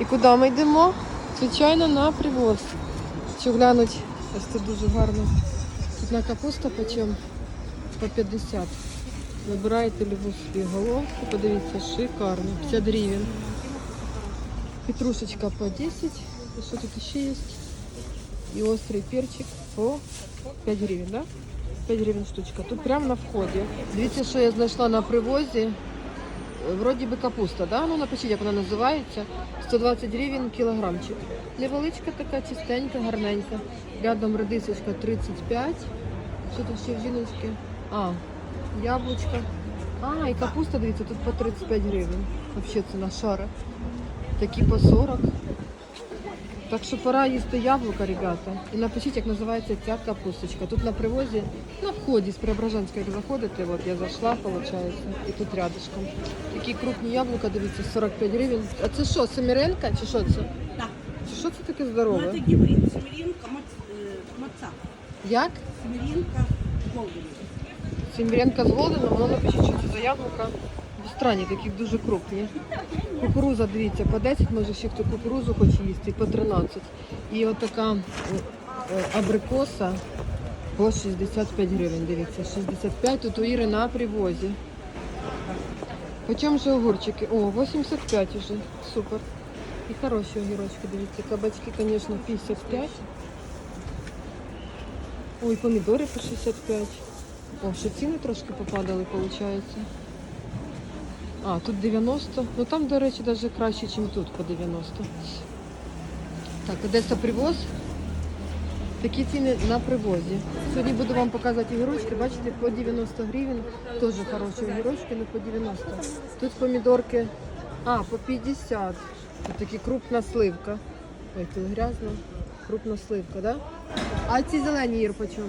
І куди ми йдемо? Звичайно, на привоз. Що глянуть, ось це дуже гарно. Цвітна капуста почем по 50. Вибираєте любу собі головку, подивіться, шикарно. 50 гривень. Петрушечка по 10. І що тут ще є? І острий перчик по 5 гривень, да? 5 гривень штучка. Тут прямо на вході. Дивіться, що я знайшла на привозі. Вроді би капуста, да? Ну напишіть, як вона називається. 120 гривень кілограмчик. Невеличка така, чистенька, гарненька. Рядом редисочка 35. Що тут ще в жіночки? А, яблучка. А, і капуста, дивіться, тут по 35 гривень. Взагалі ціна шара. Такі по 40. Так що пора їсти яблука, ребята. І напишіть, як називається ця капусточка. Тут на привозі, на вході з Преображенська, як заходите, от я зайшла, виходить, і тут рядышком. Такі крупні яблука, дивіться, 45 гривень. А це що, Семіренка чи що це? Так. Чи що це таке Ну, здорове? это гибрид. Семеринка, мац- э, маца. Як? Семеринка, голубь. Семіренка з Голденом, воно напишіть, що це за яблука. Странні, такі дуже крупні. Кукуруза, дивіться, по 10, може ще хто кукурузу хоче їсти, по 13. І отака е, е, абрикоса по 65 гривень, дивіться, 65 тут у Іри на привозі. Почем же огурчики? О, 85 уже, супер. І хороші огірочки, дивіться, кабачки, звісно, 55. Ой, помідори по 65. О, ще ціни трошки попадали, виходить. А, тут 90. Ну там, до речі, навіть краще, ніж тут по 90. Так, Одеса привоз. Такі ціни на привозі. Сьогодні буду вам показувати огірочки. Бачите, по 90 гривень. Теж хороші огірочки, але по 90. Тут помідорки. А, по 50. Тут такі крупна сливка. Ой, тут грязно. Крупна сливка, да? А ці зелені Ір по чому?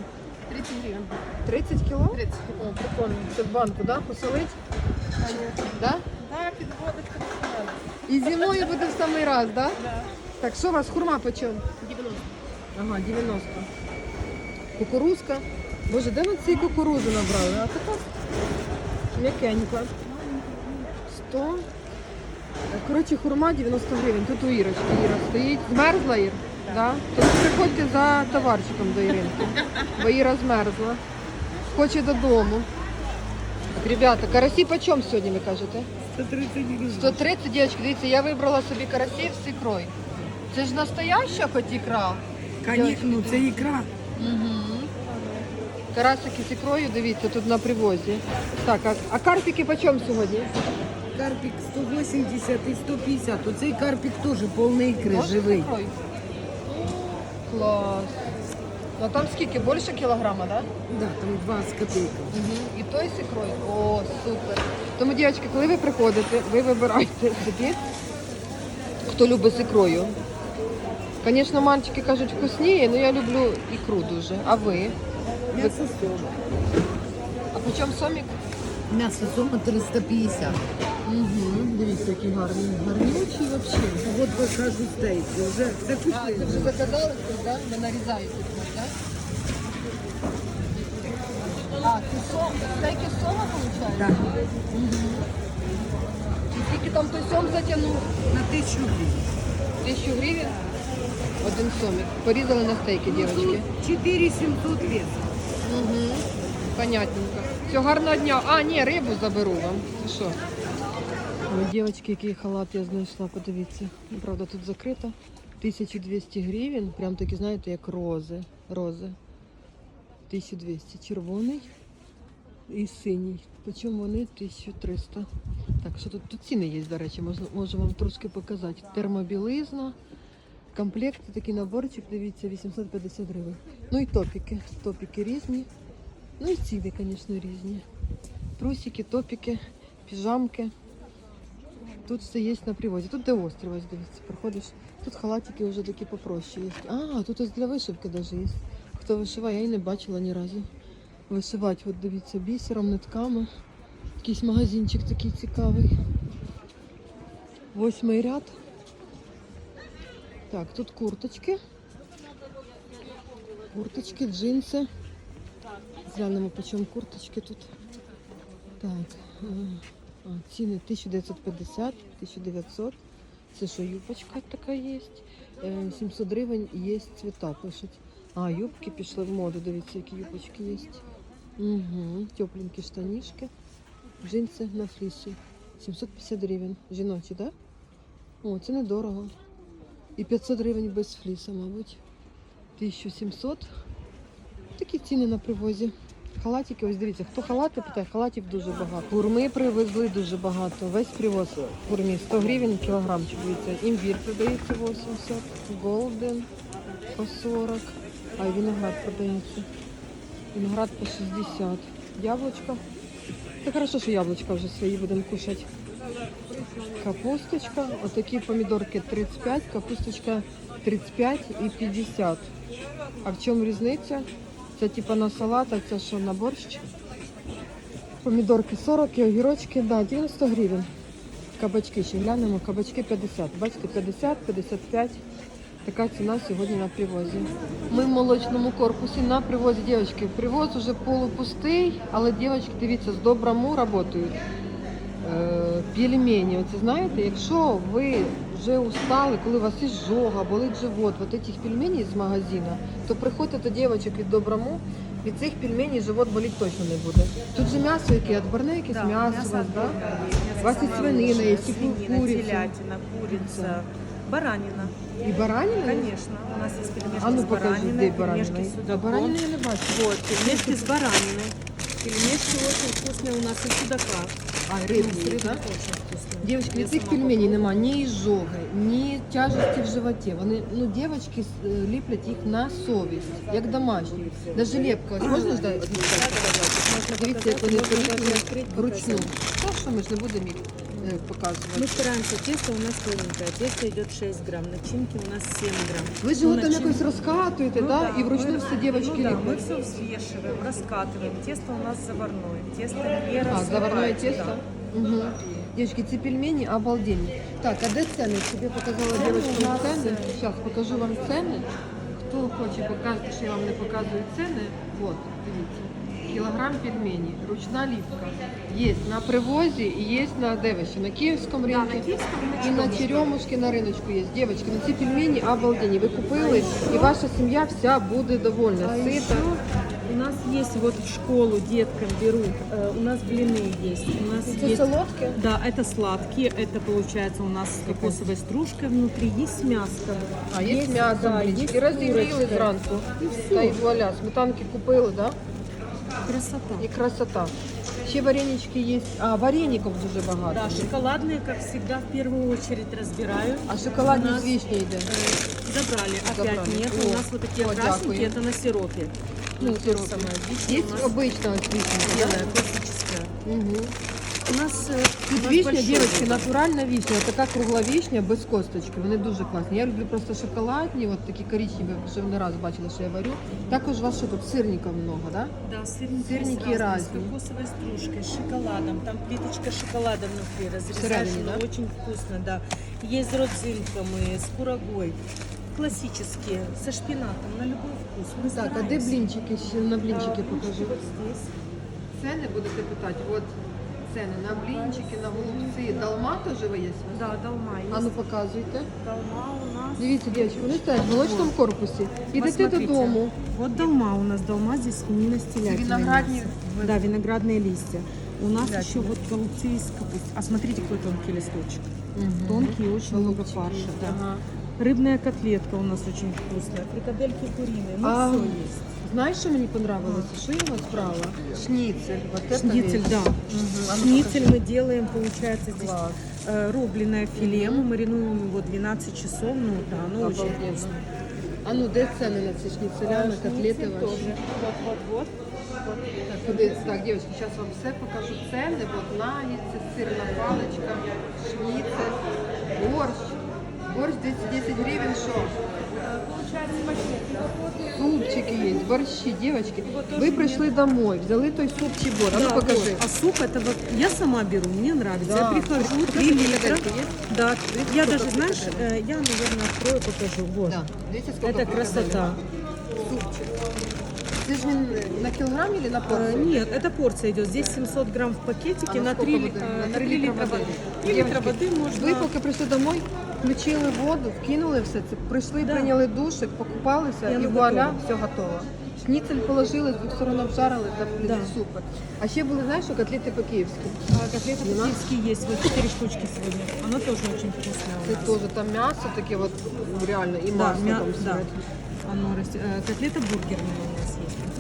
30 гривен. 30 кіло? 30. О, прикольно. Це в банку, да? Посолить? Да? Да, подводочка. І зимою буде в самий раз, да? Да. Так, що у вас хурма по чому? 90. Ага, 90. Кукурузка. Боже, де ви ці кукурузи набрали? А така м'якенька. 100. Коротше, хурма 90 гривень. Тут у Ірочки Іра стоїть. Змерзла Ір? Да? Тоді приходьте за товарчиком до Іринки. Бо Іра змерзла. Хоче додому. Так, ребята, карасі по чому сьогодні, ви кажете? 130 гривен. 130, дівчатки, дивіться, я вибрала собі карасів з ікрою. Це ж настояща хоч ікра? Конечно, ну це ікра. Угу. Карасики з ікрою, дивіться, тут на привозі. Так, а, а карпики по чому сьогодні? Карпік 180 і 150. Оцей карпік теж повний ікри, Можна з живий. ікрою? Клас. Ну там скільки? Більше кілограма, так? Да? Да, там 20 копійок. Угу. І той з ікрою? О, супер. Тому, дівчатки, коли ви приходите, ви вибирайте собі, хто любить з ікрою. Звісно, мальчики кажуть вкусніє, але я люблю ікру дуже. А ви? М'ясо сома. А по чому сомік? М'ясо сома 350. Угу. Дивіться, які гарні. Гарнючі взагалі. Вот покажу стейки. Вже все А, ти вже заказали, да? Ви нарізаєте тут, так? А, це сом, стейки з сома, виходить? Так, І скільки там той сом затягнув? на тисячу гривень. Тисячу гривень? Один сомік. Порізали на стейки, дівчатки. 4700 вес. Угу. Понятненько. Все, гарного дня. А, ні, рибу заберу вам. Це що? Ой, дівчатки, який халат я знайшла, подивіться. Правда, тут закрито. 1200 гривень. Прям такі, знаєте, як рози. Рози. 1200. Червоний і синій. Причому вони 1300. Так, що тут, тут ціни є, до речі, можна, можу вам трошки показати. Термобілизна. Комплект, такий наборчик, дивіться, 850 гривень. Ну і топіки. Топіки різні. Ну і ціни, звісно, різні. Трусики, топіки, піжамки. Тут все є на привозі. Тут де острів, ось дивіться, проходиш. Тут халатики вже такі попроще є. А, тут ось для вишивки навіть є. Хто вишиває, я і не бачила ні разу. Вишивати, от дивіться, бісером, нитками. Якийсь магазинчик такий цікавий. Восьмий ряд. Так, тут курточки. Курточки, джинси. Глянемо, по чому курточки тут. Так, е, ціни 1950, 1900. Це що, юбочка така є. Е, 700 гривень є цвіта, пишуть. А, юбки пішли в моду, дивіться, які юбочки є. Угу. Тепленькі штанішки. Джинси на флісі. 750 гривень. Жіночі, так? Да? О, це недорого. І 500 гривень без фліса, мабуть. 1700. Такі ціни на привозі. Халатики, ось дивіться, хто халати питає, халатів дуже багато. Хурми привезли дуже багато. Весь привоз хурмі 100 гривень кілограмчик. Дивіться, імбір продається 80, голден по 40, а й виноград продається. Виноград по 60. Яблучко. Це хорошо, що яблучка вже свої будемо кушати. Капусточка. Отакі помідорки 35, капусточка 35 і 50. А в чому різниця? Це типа на салат, а це що на борщ? Помідорки 40 і огірочки, да, 90 гривень. Кабачки ще глянемо, кабачки 50. Бачите, 50, 55. Така ціна сьогодні на привозі. Ми в молочному корпусі на привозі, дівчатки. Привоз уже полупустий, але дівчатки, дивіться, з доброму працюють. Е, пельмені. Оце знаєте, якщо ви вже устали, коли у вас є жога, болить живот, от цих пельменей з магазину, то приходьте до дівчаток від доброму, від цих пельменей живот боліть точно не буде. Тут же м'ясо яке, відборне якесь Да, м'ясо у вас, да? У вас і свинина, є, і свинина, куриця. телятина, курица, баранина. І баранина? є? Конечно, у нас есть пельмешки А ну с покажи, бараниной, де баранина. пельмешки с Да, судаком. баранину я не бачу. Вот, пельмешки с бараниной. Пельмешки очень вкусные у нас из судака. А, рибні, Ну, с да? рыбой очень вкусные. Дівчатки, Я від цих сама пельменей попробую. нема ні ізжоги, ні тяжесті в животі. Вони, ну, дівчатки е, ліплять їх на совість, як домашні. Даже лепка, ось можна ж дати одну Можно Дивіться, як показать, вони можно даже поліплені открыть, вручну. показать. Та що ми ж не будемо їх е, показувати. Мы стараемся, тесто у нас тоненькое, тесто идет 6 грамм, начинки у нас 7 грамм. Ви ж Ну, його там начинки- якось розкатуєте, Ну да? і вручну мы- все дівчатки ну, да, мы ліплять. все взвешиваем, раскатываем. Тесто у нас заварное. Тесто не А, заварное рассыпается, тесто? да. Угу. Дівчатки, ці пельмені обалденні. Так, а де ціни? Тобі показала дівчатка нас, е, Зараз покажу вам ціни. Хто хоче показати, що я вам не показую ціни, от, дивіться. Кілограм пельмені, ручна ліпка. Є на привозі і є на девищі, на київському ринку. І на черемушки на риночку є. Дівчатки, на ці пельмені обалденні. Ви купили, і ваша сім'я вся буде довольна, сита. еще у нас есть вот в школу деткам берут, э, у нас блины есть, у нас Це есть... солодке? Да, это сладкие, это получается у нас с кокосовой стружкой внутри, есть мяско. А є з м'ясом да, блінчики. есть Розділили курочка. зранку. І все. Та й вуаля, сметанки купили, да? Красота. І красота. Ще варенички є. А, вареників дуже багато. Да, шоколадные, как всегда, в первую очередь разбираю. А шоколадні У нас, з вишні йде. э, Забрали, опять Забрали. нет. О, У нас вот такие о, красненькие, дякую. это на сиропе. Ну, то сиропі. самое. Вишня Є у нас обична ось вишня. белая, классическая. Угу. У нас, э, у Тут нас вишня, большой дівчатки, выбор. натуральна вишня, така кругла вишня без косточки. Вони дуже класні. Я люблю просто шоколадні, от такі коричневі, вже не раз бачила, що я варю. Також у вас що тут сирників много, да? Да, сырники, Сырники есть разные, разные. с кокосовой стружкой, с шоколадом. Там плиточка шоколада внутри, разрезаешь, Всередине, оно да? очень вкусно, да. Есть с родзинками, с курагой. Классические, со шпинатом, на любой вкус. Мы Так, а де стараемся. блінчики? Ще на блінчики А, покажу. Вот здесь. Ціни будете питати. От ціни на блінчики, на голубці. Долма теж ви є? у вас? Да, долма есть. А ну показуйте. Долма у нас. Дивіться, дівчатки, вони стоять в молочному корпусі. Ідете Посмотрите. додому. Вот долма у нас, долма здесь свинина с телятиной. виноградные- мясо. Да, виноградные листья. У нас Телятина. еще вот голубцы из капусты. А смотрите, какой тонкий листочек. Тонкий, очень много Голубчики фарша. есть, Да. ага. Рыбная котлетка у нас очень вкусная. Фрикадельки куриные. Ну, А, все есть. Знаєш, що мені понравилося? Що я у вас брала? Шніцель. Вот это Шницель, вещь. да. Мгм, а ну Шницель мы делаем, получается, здесь Класс. э, рубленое филе. Мы маринуем его 12 часов. Ну да, оно очень Обалденно. вкусно. А ну де ціни на ці шніцеля, на котлети Шницель ваші? тоже. Вот, вот, вот. Так, куди? Так, дівчатки, зараз вам все покажу. Ціни, от нагідці, сирна паличка, шніцель, борщ. Борщ 210 гривень, що? Супчики є, борщі, дівчатки. Ви прийшли домой, взяли той суп чи борщ. А ну Да, покажи. вот. А суп это вот я сама беру, мне нравится. Да. Я прихожу, Покажи, 3 литра. фрикадельки есть? Да, я Сколько даже, знаешь, фрикаделек? э, я, наверное, открою, покажу. Вот. Да. Дивіться, скільки Это красота. Супчик. Це ж він на кілограм чи на Э, порцію? Нет, это порция идет. Здесь 700 грамм в пакетике А на на, сколько 3, воды? На на три 3 литра литра воды. воды. 3 литра Девочки, воды можно... Ви поки прийшли домой, включили воду, вкинули все це, прийшли, Да. прийняли душик, покупалися І і воно вуаля, готово. все готово. Шніцель положили, з двох сторон обжарили, та блін, Да. супер. А ще були, знаєш, що котлети по-київськи. А котлеты по-киевски есть, вот 4 штучки сегодня. Оно тоже очень вкусное у Це нас. теж там м'ясо таке, от, реально, і Да, масло мя- там да. всередині. Оно растет. Э, Котлета бургерная у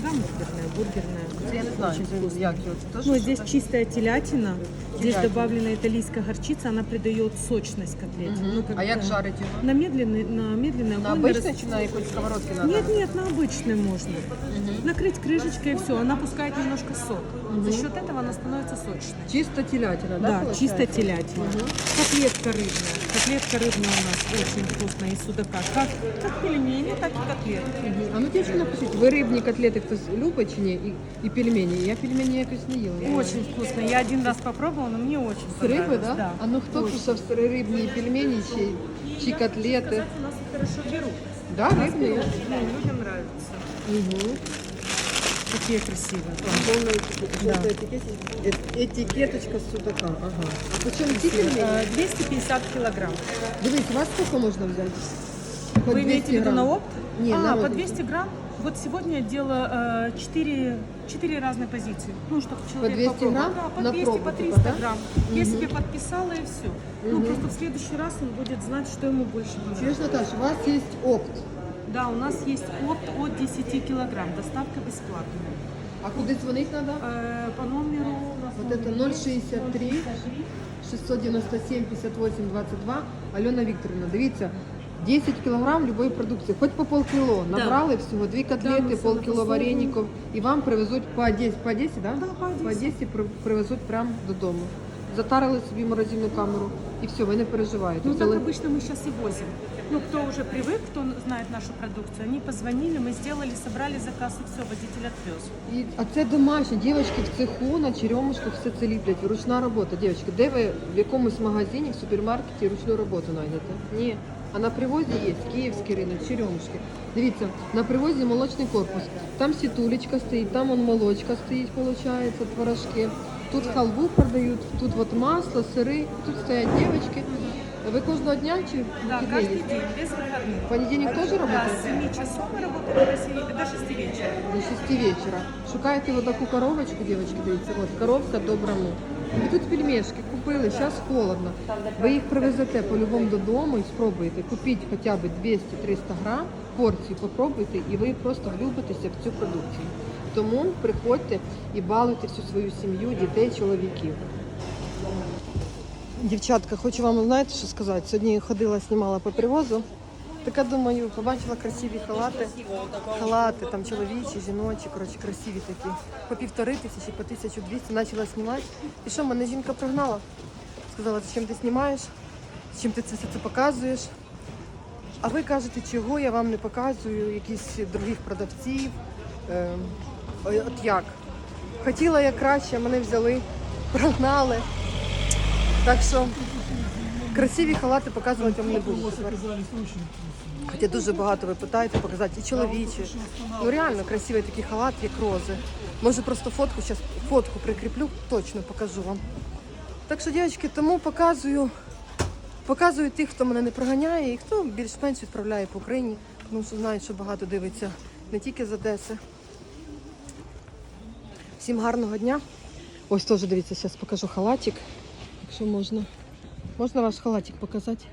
нас. Гамбургерная, бургерная. Я не знаю, як його. Ну, здесь чистая телятина. Здесь Телятина. добавлена итальянская горчица, она придает сочность котлете. Мгм. Ну, как А як бы жарить його? На медленный, на медленный На огонь. обичне рас- чи на якоїсь сковородці надо? Нет, нет, на обычный можно. Накрыть крышечкой и все. Она пускает немножко сок. За счет этого она становится сочной. Чисто телятина, да? Да, получается? чисто телятина. Мгм. Котлетка рыбная. Котлетка рыбная у нас очень вкусная из судака. Как, как пельмени, так и котлетки. Мгм. А ну дівчина, напишіть, ви рибні котлети хтось любить чи ні? І, і пельмені. Я пельмені якось не їла. не знаю. Очень вкусно. Я один раз попробовала, но мне очень З риби, понравилось. да? да? А ну хто Очень. кушав рибні пельмені чи, чи котлети? Сказать, у нас их хорошо берут. Да, У нас рибні? берут. Ну, людям нравится. Угу. Какие красивые. Повна жовта етикет- е- етикеточка з судака. Ага. А по чому ці пельмені? Э, 250 килограмм. Дивись, у вас скільки можна взяти? По Вы имеете в 200 виду на грам. опт? Не, а, на по опт. 200 грамм. Вот сегодня я делала 4, 4 разные позиции. Ну, чтобы человек 200 попробовал. грамм Да, по на 200, пробу, по типа, 300 да? грамм. Я себе подписала и все. Ну, Мгм. просто в следующий раз он будет знать, что ему больше понравится. Чуєш, Наташа, у вас є опт. Да, у нас есть опт от 10 килограмм. Доставка бесплатная. А куди дзвонити треба? Э, по номеру у нас Вот это номер есть. 063 697 58 22. Альона Вікторівна, дивіться, 10 кілограм любої продукції, хоч по полкіло. Да. Набрали всього, дві Да, котлети, ми все полкіло написали. вареників. І вам привезуть по Одесі, по Одесі, да? Да, по Одесі. По Одесі при- привезуть прямо додому. Затарили собі морозильну камеру і все, ви не переживаєте. Ну, так Взяли- обычно мы сейчас и возим. Ну, кто уже привык, кто знает нашу продукцию, они позвонили, мы сделали, собрали заказ и все, водитель отвез. І, а це домашні, дівчатки в цеху на черемушках все це ліплять. Ручна робота. Дівчатки, де ви в якомусь магазині, в супермаркеті ручну роботу знайдете? Ні. А на привозі є київський ринок, черемушки. Дивіться, на привозі молочний корпус. Там сітулечка стоїть, там он молочка стоїть, виходить, творожки. Тут халву продають, тут от масло, сири, тут стоять дівчатки. Ви кожного дня чи Да, вихідні каждый їздите? день, без выходных. В понедельник теж Да, працюєте? с 7 часов мы работаем до 7 до 6 вечера. До 6 вечора. Шукаєте вот таку коробочку, дівчатки, дивіться, от коробка доброму. І тут пельмешки купили, зараз холодно. Ви їх привезете по-любому додому і спробуєте. Купіть хоча б 200-300 грам, порцію попробуйте, і ви просто влюбитеся в цю продукцію. Тому приходьте і балуйте всю свою сім'ю, дітей, чоловіків. Дівчатка, хочу вам знаєте, що сказати. Сьогодні ходила, знімала по привозу. Така думаю, побачила красиві халати. Халати, там чоловічі, жіночі, коротше, красиві такі. По півтори тисячі, по тисячу двісті почала знімати. І що, мене жінка прогнала? Сказала, чим ти знімаєш, чим ти це все це показуєш. А ви кажете, чого я вам не показую, якісь других продавців. Е, от як? Хотіла я краще, мене взяли, прогнали. Так що красиві халати показувати вам не. Хоча дуже багато ви питаєте показати і чоловічі. Ну реально красивий такий халат, як рози. Може просто фотку, зараз фотку прикріплю, точно покажу вам. Так що, дівчатки, тому показую, показую тих, хто мене не проганяє і хто більш-менш відправляє по Україні, тому що знають, що багато дивиться не тільки з Одеси. Всім гарного дня. Ось теж дивіться, зараз покажу халатик, якщо можна. Можна ваш халатик показати?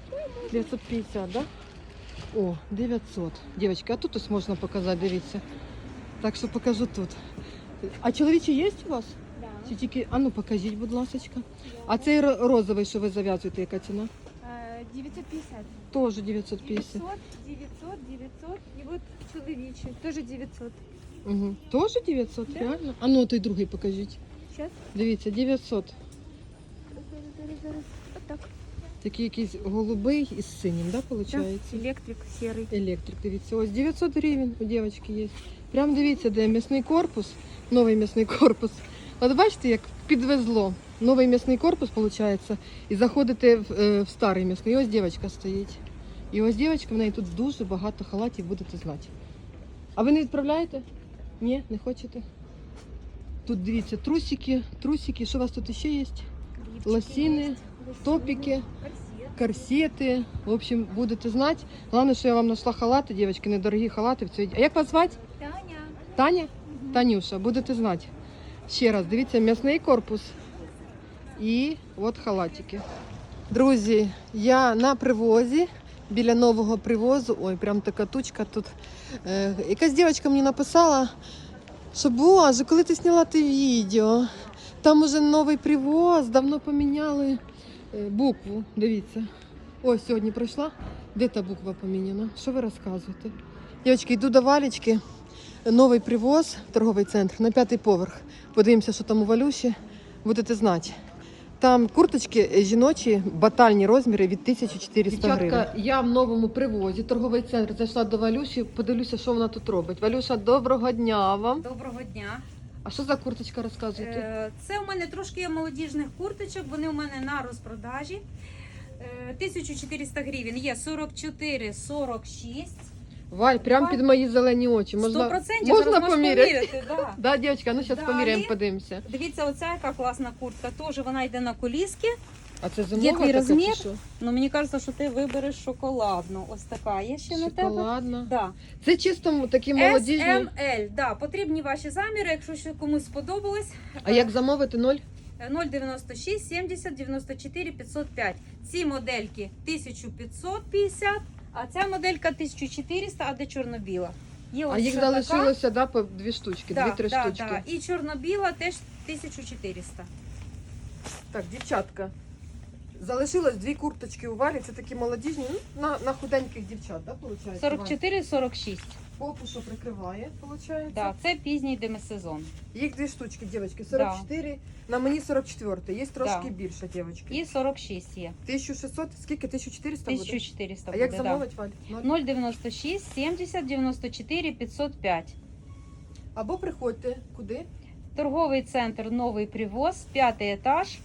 950, да? О, 900. Дівчатки, а тут ось можна показати, дивіться. Так що покажу тут. А чоловічі є у вас? Да. Чи тільки, а ну покажіть, будь ласка. А цей ро- розовий, що ви зав'язуєте, яка ціна? Е, 950. Теж 950. 900, 900, 900. І от чоловічі, теж 900. Угу. Теж 900, Да. реально? А ну той другий покажіть. Зараз, Дивіться, 900. зараз, зараз, зараз. Отак. Такий якийсь голубий із синім, да, виходить? Так, електрик сірий. Електрик, дивіться, ось 900 гривень у дівчинки є. Прям дивіться, де м'ясний корпус, новий м'ясний корпус. От бачите, як підвезло. Новий м'ясний корпус, виходить, і заходите в, е, в старий м'ясний. І ось дівчинка стоїть. І ось дівчинка, в неї тут дуже багато халатів, будете знати. А ви не відправляєте? Ні, не хочете? Тут дивіться, трусики, трусики. Що у вас тут ще є? Лосины, топики. Корсети. В общем, будете знати. Головне, що я вам знайшла халати, дівчатки, недорогі халати. А як вас звати? Таня. Таня? Танюша, будете знати. Ще раз, дивіться, м'ясний корпус і от халатики. Друзі, я на привозі, біля нового привозу. Ой, прям така тучка тут. Е, якась дівчинка мені написала, що боже, коли ти зняла те відео, там уже новий привоз, давно поміняли букву. Дивіться. Ось сьогодні пройшла. Де та буква поміняна? Що ви розказуєте? Дівчатки, йду до Валічки. Новий привоз, торговий центр на п'ятий поверх. Подивимося, що там у Валюші. Будете знати. Там курточки е, жіночі, батальні розміри від 1400 гривень. Дівчатка, я в новому привозі, торговий центр. Зайшла до Валюші, подивлюся, що вона тут робить. Валюша, доброго дня вам. Доброго дня. А що за курточка розказуєте? Е, Це у мене трошки є молодіжних курточок, вони у мене на розпродажі. Е, 1400 гривень є 44, 46. Валь, прямо під мої зелені очі. 100% Можна, зараз поміряти? поміряти, да. Да, дівчатка, ну зараз Далі. поміряємо, подивимося. Дивіться, оця яка класна куртка. Теж вона йде на коліски. А це Є зимова твій така чи розмір? що? Ну мені кажеться, що ти вибереш шоколадну. Ось така є ще на тебе. Шоколадна. Да. Це чисто такі молодіжні. SML, да, потрібні ваші заміри, якщо ще комусь сподобалось. А як замовити ноль? 096 70 94 505. Ці модельки 1550, а ця моделька 1400, а де чорно-біла. Є А ось їх ще така. залишилося да, по дві штучки, Да, дві-три да, штучки. да. І чорно-біла теж 1400. Так, дівчатка. Залишилось дві курточки у Валі, це такі молодіжні, ну, на, на худеньких дівчат, да, виходить? 44-46. Попу, що прикриває, виходить. Да, це пізній демисезон. Їх дві штучки, дівчатки, 44, на мені 44, є трошки Да. більше, дівчатки. І 46 є. 1600, скільки? 1400 буде? 1400 А буде, як да. замовить, Валь? Ноль? 096 70 94 505. Або приходьте, куди? Торговий центр Новий Привоз, п'ятий етаж,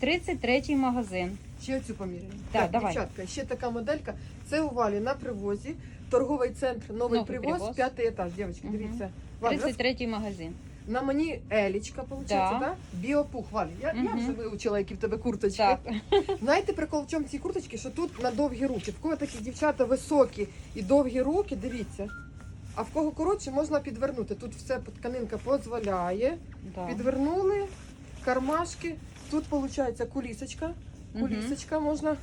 33 магазин. Ще оцю поміряємо. Да, так, давай. дівчатка, ще така моделька. Це у Валі на привозі. Торговий центр Новий, Новий привоз, Привоз. п'ятий етаж. Дівчатки, Мгм. дивіться. Валь, роз- 33 магазин. на мені елічка, виходить, Да. да? Біопух, Валь. Я, я вже вивчила, які в тебе курточки. Так. Знаєте, прикол в чому ці курточки, що тут на довгі руки. В кого такі дівчата високі і довгі руки, дивіться. А в кого коротше, можна підвернути. Тут все тканинка дозволяє. Да. Підвернули, кармашки. Тут виходить кулісочка. Мгм. Кулісочка можна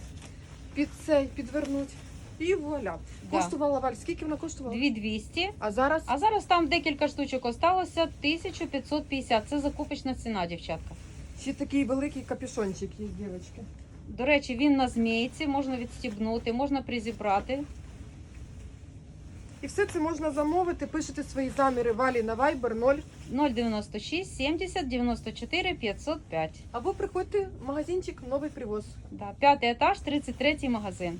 під цей підвернути. І вуаля. Да. Коштувала Валь. Скільки вона коштувала? 2200. А зараз А зараз там декілька штучок осталося 1550. Це закупочна ціна, дівчатка. ще такий великий капюшончик є, дівчатки. До речі, він на змійці, можна відстібнути, можна призібрати. І все це можна замовити. Пишете свої заміри Валі на Viber 0. 096 70 94 505. Або приходьте в магазинчик Новий привоз. Да. П'ятий етаж, 33 магазин.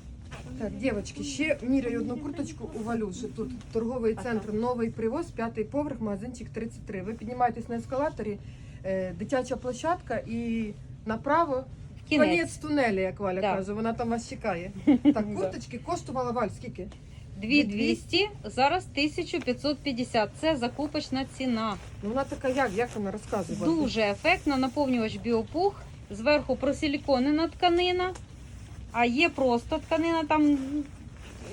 Так, дівчатки, ще міряю одну курточку у Валюші. Тут торговий центр Новий привоз, п'ятий поверх, магазинчик 33. Ви піднімаєтесь на ескалаторі, е, дитяча площадка і направо Кінець. конець тунелі, як Валя Да. каже. Вона там вас чекає. Так, курточки коштувала Валь, скільки? 2200, зараз 1550. Це закупочна ціна. Ну вона така як? Як вона розказує? Дуже ефектно, наповнювач біопух. Зверху просиліконена тканина, а є просто тканина там.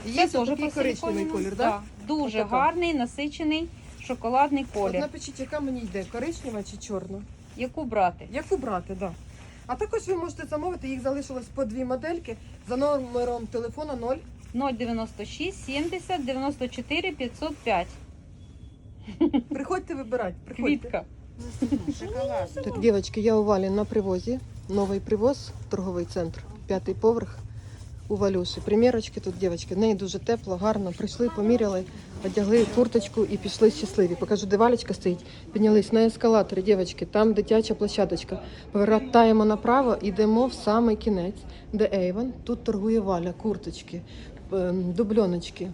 Є це теж такий коричневий колір, так? Дуже Отака. гарний, насичений шоколадний От колір. напишіть, яка мені йде, коричнева чи чорна? Яку брати? Яку брати, так. Да. А також ви можете замовити, їх залишилось по дві модельки за номером телефона 0. 096 70 94 505. Приходьте вибирати. Приходьте. Квітка. Так, дівчатки, я у Валі на привозі. Новий привоз, торговий центр, п'ятий поверх у Валюші. Примірочки тут, дівчатки, в неї дуже тепло, гарно. Прийшли, поміряли, одягли курточку і пішли щасливі. Покажу, де Валечка стоїть. Піднялись на ескалаторі, дівчатки, там дитяча площадочка. Повертаємо направо, йдемо в самий кінець, де Ейвон. Тут торгує Валя, курточки, дубльоночки.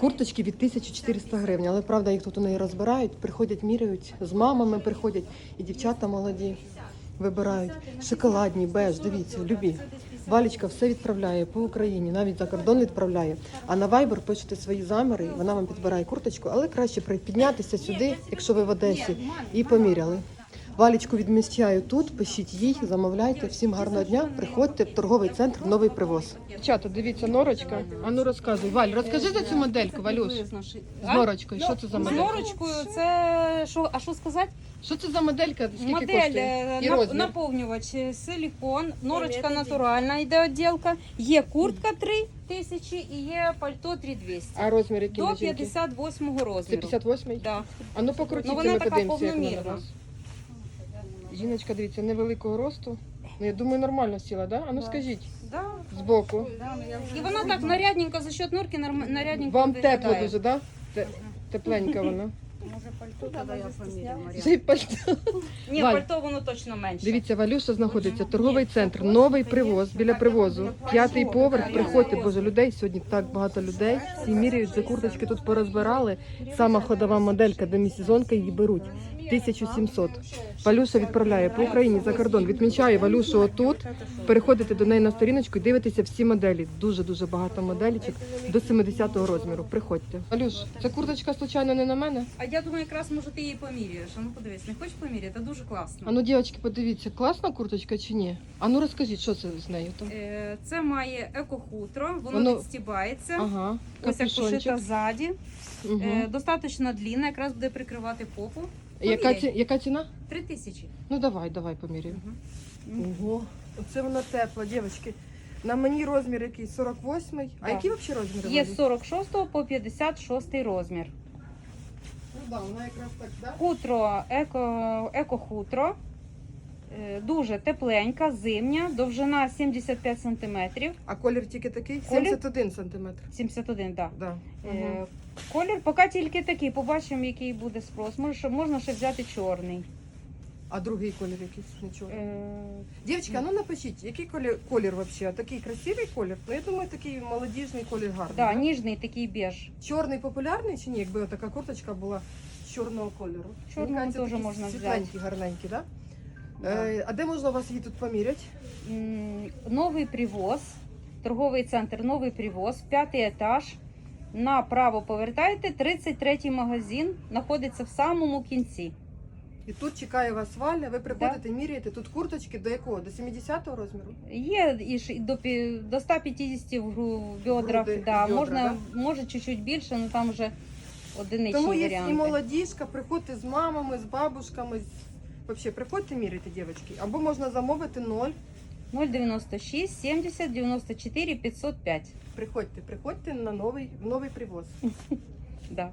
Курточки від 1400 гривень, але правда їх тут у неї розбирають, приходять, міряють, з мамами приходять, і дівчата молоді вибирають. Шоколадні, беж, дивіться, любі. Валічка все відправляє по Україні, навіть за кордон відправляє. А на Viber пишете свої заміри, вона вам підбирає курточку, але краще піднятися сюди, якщо ви в Одесі, і поміряли. Валічку відміщаю тут, пишіть їй, замовляйте. Всім гарного дня. Приходьте в торговий центр Новий Привоз. Чата, дивіться, норочка. А ну розказуй. Валь, розкажи за цю модельку, Валюш. З норочкою. Що це за З моделька? норочкою це що, а що сказати? Що це за моделька? Скільки Модель коштує? е, І нап- розмір? наповнювач е, силікон, норочка натуральна йде відділка, є куртка 3 тисячі і є пальто 3200. А розмір який До на жінки? 58 Це розміру. 58-й? Да. А ну покрутіть, Ну, вона ми така подивимося, як вона на повномірна. вас. Жіночка, дивіться, невеликого росту. Ну, я думаю, нормально сіла, да? А ну Да. скажіть, Да. збоку. І вона так нарядненько за счет норки норм- нарядненько Вам тепло дуже, да? Те- Тепленька вона. Може пальто, тоді я поміряю, Марія. Ще й пальто. Ні, Валь. пальто воно точно менше. Дивіться, Валюша знаходиться, торговий центр, новий привоз біля привозу. П'ятий поверх. Приходьте, боже, людей сьогодні так багато людей. Всі міряють за курточки тут порозбирали. Сама ходова моделька, демісезонка її беруть. 1700. Валюша відправляє по Україні за кордон. Відмічаю Валюшу отут. Переходите до неї на сторіночку і дивитеся всі моделі. Дуже дуже багато моделічок до 70-го розміру. Приходьте. Валюш, ця курточка случайно не на мене? А я думаю, якраз може ти її поміряєш. А ну подивись, не хочеш поміряти? Це дуже класно. А ну, дівчатки, подивіться, класна курточка чи ні? А ну розкажіть, що це з нею там? Е, Це має екохутро, воно, Воно- відстібається. Ага, Ось як пошита ззаді. Угу. Е, достатньо длинна, якраз буде прикривати попу. Яка, ці, яка ціна? Три тисячі. Ну давай, давай поміряємо. Ого, оце вона тепла, дівчатки. На мені розмір який 48-й. А Да. які взагалі розміри? Є з 46 по 56 розмір. Ну да, вона якраз так, да? Хутро, еко, еко-хутро. Е, Дуже тепленька, зимня, довжина 75 см. А колір тільки такий? Колір? 71 сантиметр. 71, так. Да. Да. Угу. Е, Колір поки тільки такий. Побачимо, який буде спрос. Може, що- можна ще взяти чорний. А другий колір якийсь нічого. Е, Дівчатки, а ну напишіть, який колір, колір взагалі? Такий красивий колір? Ну я думаю, такий молодіжний колір гарний. да, ніжний такий біж. Чорний популярний чи ні? Якби така курточка була чорного кольору. Чорного Мені кажеться, теж такі можна світленькі, гарненькі, да? Да. Е, а де можна у вас її тут поміряти? М, Новий привоз, торговий центр Новий привоз, п'ятий етаж. Направо повертаєте, 33 магазин знаходиться в самому кінці. І тут чекає вас Валя, ви приходите, міряєте. Тут курточки до якого? До 70-го розміру? Є і до, до 150 в гру- в бедрах, Груди, да, бедра, можна, може чуть-чуть більше, але там вже одиничні Тому є варіанти. і молодіжка, приходьте з мамами, з бабушками. Взагалі, приходьте міряйте, дівчатки. Або можна замовити ноль. 096 70 94 505. Приходьте, приходьте на новий, в новий привоз. Да.